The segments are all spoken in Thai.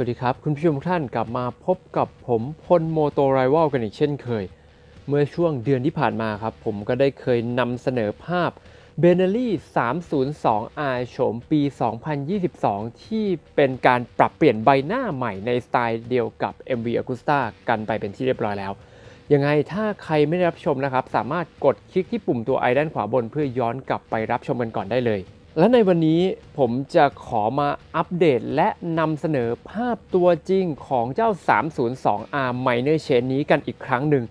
วัสดีครับ คุณผู้ชมทุกท่านกลับมาพบกับผมพลโมโตไรว a ลกันอีกเช่นเคย เมื่อช่วงเดือนที่ผ่านมาครับ ผมก็ได้เคยนำเสนอภาพ b e n e l l y 302R โฉมปี 2022 ที่เป็นการปรับเปลี่ยนใบหน้าใหม่ในสไตล์เดียวกับ MV Agusta กันไปเป็นที่เรียบร้อยแล้ว ยังไงถ้าใครไม่ได้รับชมนะครับ สามารถกดคลิกที่ปุ่มตัวไอด้านขวาบนเพื่อย้อนกลับไปรับชมกันก่อนได้เลย และในวันนี้ผมจะขอมาอัปเดตและนำเสนอภาพตัวจริงของเจ้า 302R Minor Chain นี้กันอีกครั้งหนึ่ง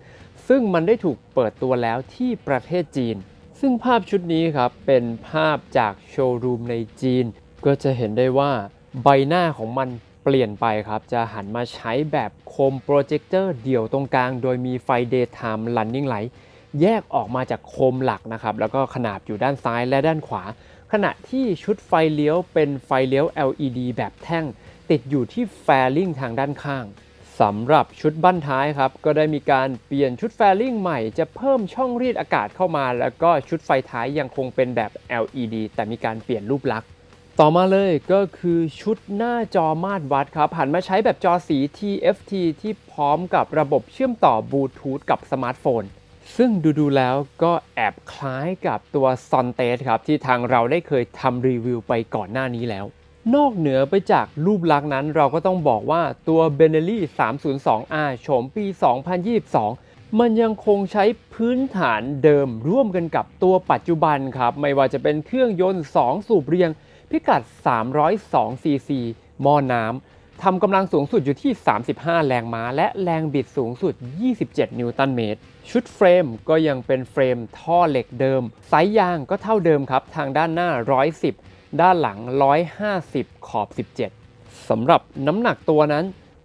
ซึ่งมันได้ถูกเปิดตัวแล้วที่ประเทศจีน ซึ่งภาพชุดนี้ครับ เป็นภาพจากโชว์รูมในจีน ก็จะเห็นได้ว่าใบหน้าของมันเปลี่ยนไปครับ จะหันมาใช้แบบโคมโปรเจคเตอร์เดี่ยวตรงกลาง โดยมีไฟ Daytime Running Light แยกออกมาจากโคมหลักนะครับ แล้วก็ขนาบอยู่ด้านซ้ายและด้านขวา ขณะที่ชุดไฟเลี้ยวเป็นไฟเลี้ยว LED แบบแท่ง ติดอยู่ที่แฟลิงทางด้านข้างสำหรับชุดบั้นท้ายครับ ก็ได้มีการเปลี่ยนชุดแฟลิงใหม่จะเพิ่มช่องรีดอากาศเข้ามา แล้วก็ชุดไฟท้ายยังคงเป็นแบบ LED แต่มีการเปลี่ยนรูปลักษณ์ต่อมาเลยก็คือชุดหน้าจอมาตรวัดครับหันมาใช้แบบจอสี TFT ที่พร้อมกับระบบเชื่อมต่อบลูทูธกับสมาร์ทโฟน ซึ่งดูๆแล้วก็แอบคล้ายกับตัว s o n t e ครับที่ทางเราได้เคยทำรีวิวไปก่อนหน้านี้แล้ว นอกเหนือไปจากรูปลักษณ์นั้น เราก็ต้องบอกว่าตัว b e n e l l y 302R โฉมปี 2022 มันยังคงใช้พื้นฐานเดิมร่วมกันกับตัวปัจจุบันครับ ไม่ว่าจะเป็นเครื่องยนต์ 2 สูบเรียง พิกัด 302ซีซีหม้อน้ำ ทำกำลังสูงสุดอยู่ที่ 35 แรงม้า และแรงบิดสูงสุด 27 นิวตันเมตร ชุดเฟรมก็ยังเป็นเฟรมท่อเหล็กเดิม ไซส์ยางก็เท่าเดิมครับ ทางด้านหน้า 110 ด้านหลัง 150 ขอบ 17 สำหรับน้ำหนักตัวนั้น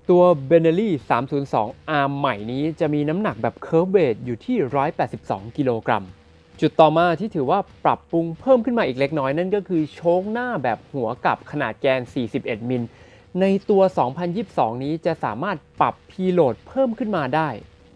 ตัว b e n e l l y 302 R ใหม่นี้จะมีน้ำหนักแบบเค r ร์ v เ t อยู่ที่ 182 กิโลกรัม จุดต่อมาที่ถือว่าปรับปรุงเพิ่มขึ้นมาอีกเล็กน้อยนั่นก็คือโชคหน้าแบบหัวกับขนาดแกน 41 มิล ในตัว 2022 นี้จะสามารถปรับพีโหลดเพิ่มขึ้นมาได้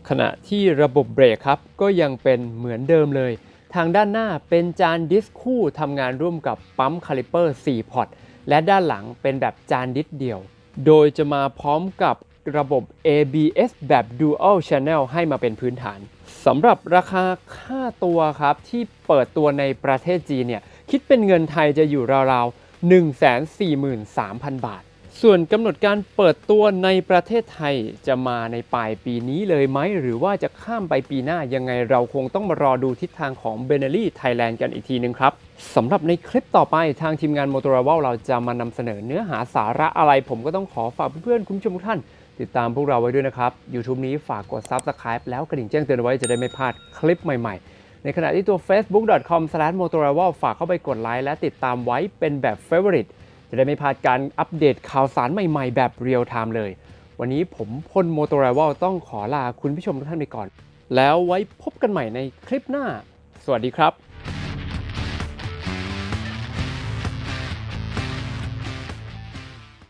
ขณะที่ระบบเบรกครับก็ยังเป็นเหมือนเดิมเลย ทางด้านหน้าเป็นจานดิสคู่ทำงานร่วมกับปั๊มคาลิเปอร์ 4 พอร์ต และด้านหลังเป็นแบบจานดิสเดียว โดยจะมาพร้อมกับระบบ ABS แบบ Dual Channel ให้มาเป็นพื้นฐานสำหรับราคาค่าตัวครับ ที่เปิดตัวในประเทศจีนเนี่ยคิดเป็นเงินไทยจะอยู่ราวๆ 143,000 บาท ส่วนกำหนดการเปิดตัวในประเทศไทยจะมาในปลายปีนี้เลยไหม หรือว่าจะข้ามไปปีหน้ายังไงเราคงต้องมารอดูทิศทางของ b e n e l l y Thailand กันอีกทีนึงครับสำหรับในคลิปต่อไปทางทีมงาน Motorola เราจะมานำเสนอเนื้อหาสาระอะไร ผมก็ต้องขอฝากเพื่อนๆคุณผู้ชมทุกท่าน ติดตามพวกเราไว้ด้วยนะครับ YouTube นี้ฝากกด Subscribe แล้วกระดิ่งแจ้งเตือนไว้จะได้ไม่พลาดคลิปใหม่ๆในขณะที่ตัว facebook.com/motorola ฝากเข้าไปกดไลค์และติดตามไว้เป็นแบบ favorite จะได้ไม่พลาดการอัปเดตข่าวสารใหม่ๆ แบบเรียลไทม์เลย วันนี้ผมพลโมโตร v วต้องขอลาคุณผู้ชมทุกท่านไปก่อน แล้วไว้พบกันใหม่ในคลิปหน้า สวัสดีครับ